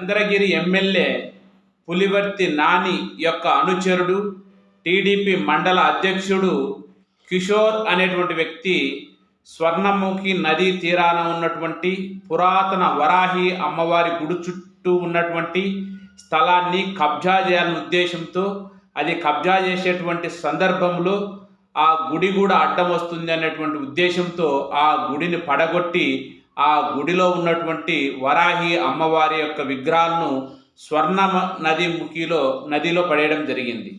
Chandragiri MLA Pulivarthi Nani యొక్క అనుచరుడు TDP మండల అధ్యక్షుడు కిషోర్ అనేటువంటి వ్యక్తి స్వర్ణముఖి నదీ తీరాన ఉన్నటువంటి పురాతన వరాహి అమ్మవారి గుడి చుట్టూ ఉన్నటువంటి స్థలాన్ని కబ్జా చేయాలనే ఉద్దేశంతో అది కబ్జా చేసేటువంటి సందర్భంలో ఆ గుడి కూడా అడ్డం వస్తుంది అనేటువంటి ఉద్దేశంతో ఆ గుడిని పడగొట్టి ఆ గుడిలో ఉన్నటువంటి వరాహి అమ్మవారి యొక్క విగ్రహాలను స్వర్ణ నది ముఖిలో నదిలో పడేయడం జరిగింది.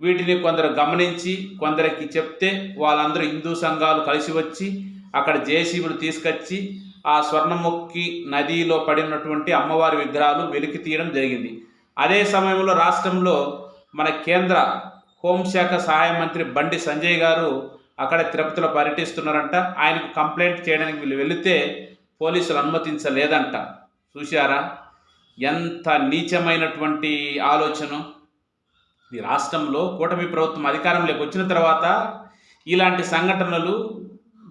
వీటిని కొందరు గమనించి కొందరికి చెప్తే వాళ్ళందరూ హిందూ సంఘాలు కలిసి వచ్చి అక్కడ జేసీబులు తీసుకొచ్చి ఆ స్వర్ణముఖి నదిలో పడినటువంటి అమ్మవారి విగ్రహాలు వెలికి తీయడం జరిగింది. అదే సమయంలో రాష్ట్రంలో మన కేంద్ర హోంశాఖ సహాయ మంత్రి బండి సంజయ్ గారు అక్కడ తిరుపతిలో పర్యటిస్తున్నారంట. ఆయనకు కంప్లైంట్ చేయడానికి వీళ్ళు వెళితే పోలీసులు అనుమతించలేదంట. చూశారా? ఎంత నీచమైనటువంటి ఆలోచన. ఈ రాష్ట్రంలో కూటమి ప్రభుత్వం అధికారంలోకి వచ్చిన తర్వాత ఇలాంటి సంఘటనలు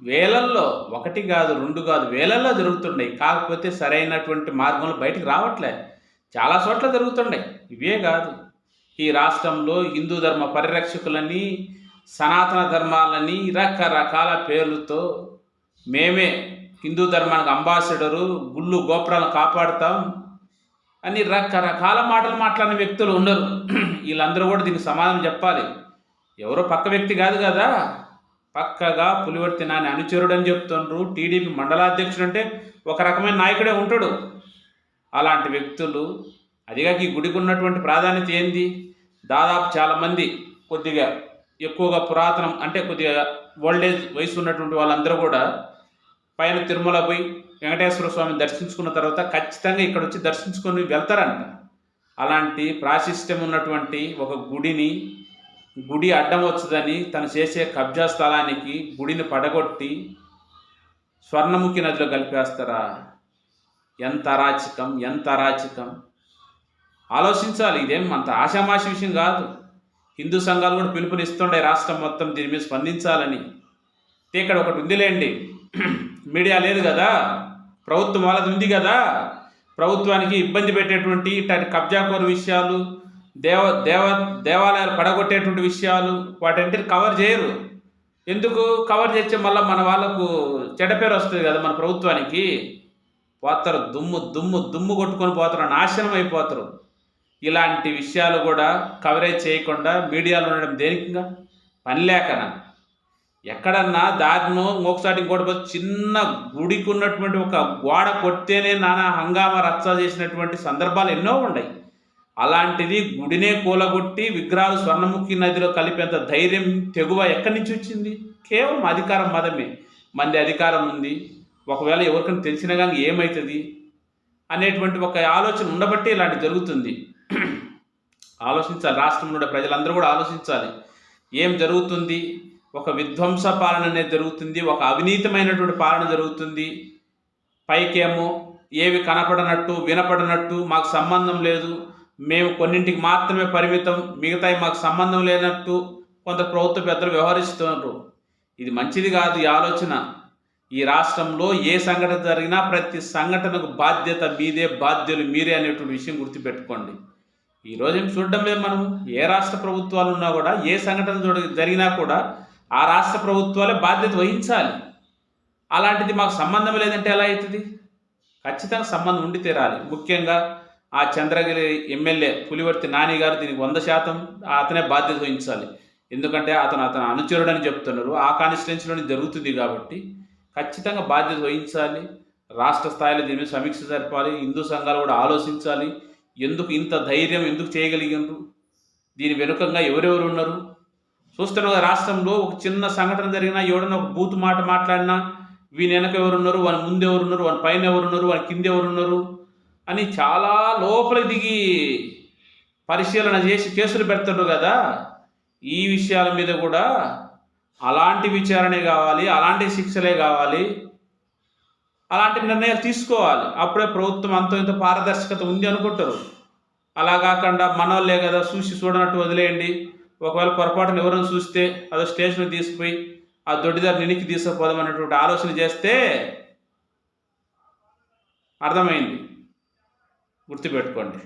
వేలల్లో ఒకటి కాదు రెండు కాదు వేలల్లో జరుగుతున్నాయి కాకపోతే సరైనటువంటి మార్గంలో బయటకు రావట్లే. చాలా చోట్ల జరుగుతున్నాయి ఇవే కాదు. ఈ రాష్ట్రంలో హిందూ ధర్మ పరిరక్షకులని సనాతన ధర్మాలని రకరకాల పేర్లతో మేమే హిందూ ధర్మానికి అంబాసిడరు గుళ్ళు గోపురాలను కాపాడుతాం అని రకరకాల మాటలు మాట్లాడిన వ్యక్తులు ఉండరు. వీళ్ళందరూ కూడా దీనికి సమాధానం చెప్పాలి. ఎవరో పక్క వ్యక్తి కాదు కదా. పక్కగా పులివర్తి నాని అనుచరుడు అని చెప్తుండ్రు. టీడీపీ మండలాధ్యక్షుడు అంటే ఒక రకమైన నాయకుడే ఉంటాడు. అలాంటి వ్యక్తులు అదిగాక ఈ గుడికి ఉన్నటువంటి ప్రాధాన్యత ఏంది? దాదాపు చాలామంది కొద్దిగా ఎక్కువగా పురాతనం అంటే కొద్దిగా ఓల్డేజ్ వయసు ఉన్నటువంటి వాళ్ళందరూ కూడా పైన తిరుమల పోయి వెంకటేశ్వర స్వామిని దర్శించుకున్న తర్వాత ఖచ్చితంగా ఇక్కడ వచ్చి దర్శించుకొని వెళ్తారంట. అలాంటి ప్రాశిష్టం ఉన్నటువంటి ఒక గుడిని గుడి అడ్డం వచ్చదని తను చేసే కబ్జా స్థలానికి గుడిని పడగొట్టి స్వర్ణముఖి నదిలో కలిపేస్తారా? ఎంత అరాచకం ఎంత అరాచకం. ఆలోచించాలి ఇదేం అంత ఆషామాషి విషయం కాదు. హిందూ సంఘాలు కూడా పిలుపునిస్తుండే రాష్ట్రం మొత్తం దీని మీద స్పందించాలని. ఇక్కడ ఒకటి ఉందిలేండి. మీడియా లేదు కదా? ప్రభుత్వం వాళ్ళది ఉంది కదా? ప్రభుత్వానికి ఇబ్బంది పెట్టేటువంటి ఇట్లాంటి కబ్జాకోరు విషయాలు దేవ దేవ దేవాలయాలు పడగొట్టేటువంటి విషయాలు వాటన్నిటిని కవర్ చేయరు. ఎందుకు కవర్ చేస్తే మళ్ళీ మన వాళ్ళకు చెడపేరు పేరు వస్తుంది కదా మన ప్రభుత్వానికి? పోతారు దుమ్ము దుమ్ము దుమ్ము కొట్టుకొని పోతారు నాశనం అయిపోతారు. ఇలాంటి విషయాలు కూడా కవరేజ్ చేయకుండా మీడియాలో ఉండడం దేనికిగా? పని లేకనా? ఎక్కడన్నా దారినో ఇంకొకసారి ఇంకోటి పోతే చిన్న గుడికి ఉన్నటువంటి ఒక గోడ కొడితేనే నానా హంగామా రచ్చ చేసినటువంటి సందర్భాలు ఎన్నో ఉన్నాయి. అలాంటిది గుడినే కూలగొట్టి విగ్రహాలు స్వర్ణముఖి నదిలో కలిపేంత ధైర్యం తెగువ ఎక్కడి నుంచి వచ్చింది? కేవలం అధికారం మదమే మంది అధికారం ఉంది. ఒకవేళ ఎవరికైనా తెలిసినా కానీ ఏమవుతుంది అనేటువంటి ఒక ఆలోచన ఉండబట్టి ఇలాంటి జరుగుతుంది. ఆలోచించాలి. రాష్ట్రంలో ప్రజలందరూ కూడా ఆలోచించాలి. ఏం జరుగుతుంది? ఒక విధ్వంస పాలన అనేది జరుగుతుంది ఒక అవినీతమైనటువంటి పాలన జరుగుతుంది. పైకేమో ఏవి కనపడనట్టు వినపడనట్టు మాకు సంబంధం లేదు. మేము కొన్నింటికి మాత్రమే పరిమితం మిగతాయి మాకు సంబంధం లేనట్టు కొంత ప్రభుత్వ పెద్దలు వ్యవహరిస్తున్నారు. ఇది మంచిది కాదు ఈ ఆలోచన. ఈ రాష్ట్రంలో ఏ సంఘటన జరిగినా ప్రతి సంఘటనకు బాధ్యత మీదే బాధ్యులు మీరే అనేటువంటి విషయం గుర్తుపెట్టుకోండి. ఈ రోజు చూడడం లేదు మనం ఏ రాష్ట్ర ప్రభుత్వాలు ఉన్నా కూడా ఏ సంఘటన జరిగినా కూడా ఆ రాష్ట్ర ప్రభుత్వాలే బాధ్యత వహించాలి. అలాంటిది మాకు సంబంధం లేదంటే ఎలా అవుతుంది? ఖచ్చితంగా సంబంధం ఉండి తీరాలి. ముఖ్యంగా ఆ చంద్రగిరి ఎమ్మెల్యే పులివర్తి నాని గారు దీనికి వంద శాతం అతనే బాధ్యత వహించాలి. ఎందుకంటే అతను అతను అనుచరుడు అని చెప్తున్నారు. ఆ కాన్స్టిట్యున్సీలోనే జరుగుతుంది కాబట్టి ఖచ్చితంగా బాధ్యత వహించాలి. రాష్ట్ర స్థాయిలో దీని మీద సమీక్ష జరపాలి. హిందూ సంఘాలు కూడా ఆలోచించాలి. ఎందుకు ఇంత ధైర్యం ఎందుకు చేయగలిగినారు దీని వెనుకంగా ఎవరెవరు ఉన్నారు? చూస్తున్న రాష్ట్రంలో ఒక చిన్న సంఘటన జరిగినా ఎవడన్నా ఒక బూత్ మాట మాట్లాడినా వీని వెనక ఎవరున్నారు వాని ముందు ఎవరున్నారు వాని పైన ఎవరున్నారు వాని కింద ఎవరున్నారు అని చాలా లోపలికి దిగి పరిశీలన చేసి కేసులు పెడతాడు కదా. ఈ విషయాల మీద కూడా అలాంటి విచారణే కావాలి అలాంటి శిక్షలే కావాలి అలాంటి నిర్ణయాలు తీసుకోవాలి. అప్పుడే ప్రభుత్వం అంత ఇంత పారదర్శకత ఉంది అనుకుంటారు. అలా కాకుండా మనోళ్ళే కదా చూసి చూడనట్టు వదిలేయండి. ఒకవేళ పొరపాటున ఎవరైనా చూస్తే అదో స్టేషన్కి తీసుకుపోయి ఆ దొడ్డిదారు నినికి తీసుకుపోదాం అనేటువంటి ఆలోచన చేస్తే అర్థమైంది. గుర్తుపెట్టుకోండి.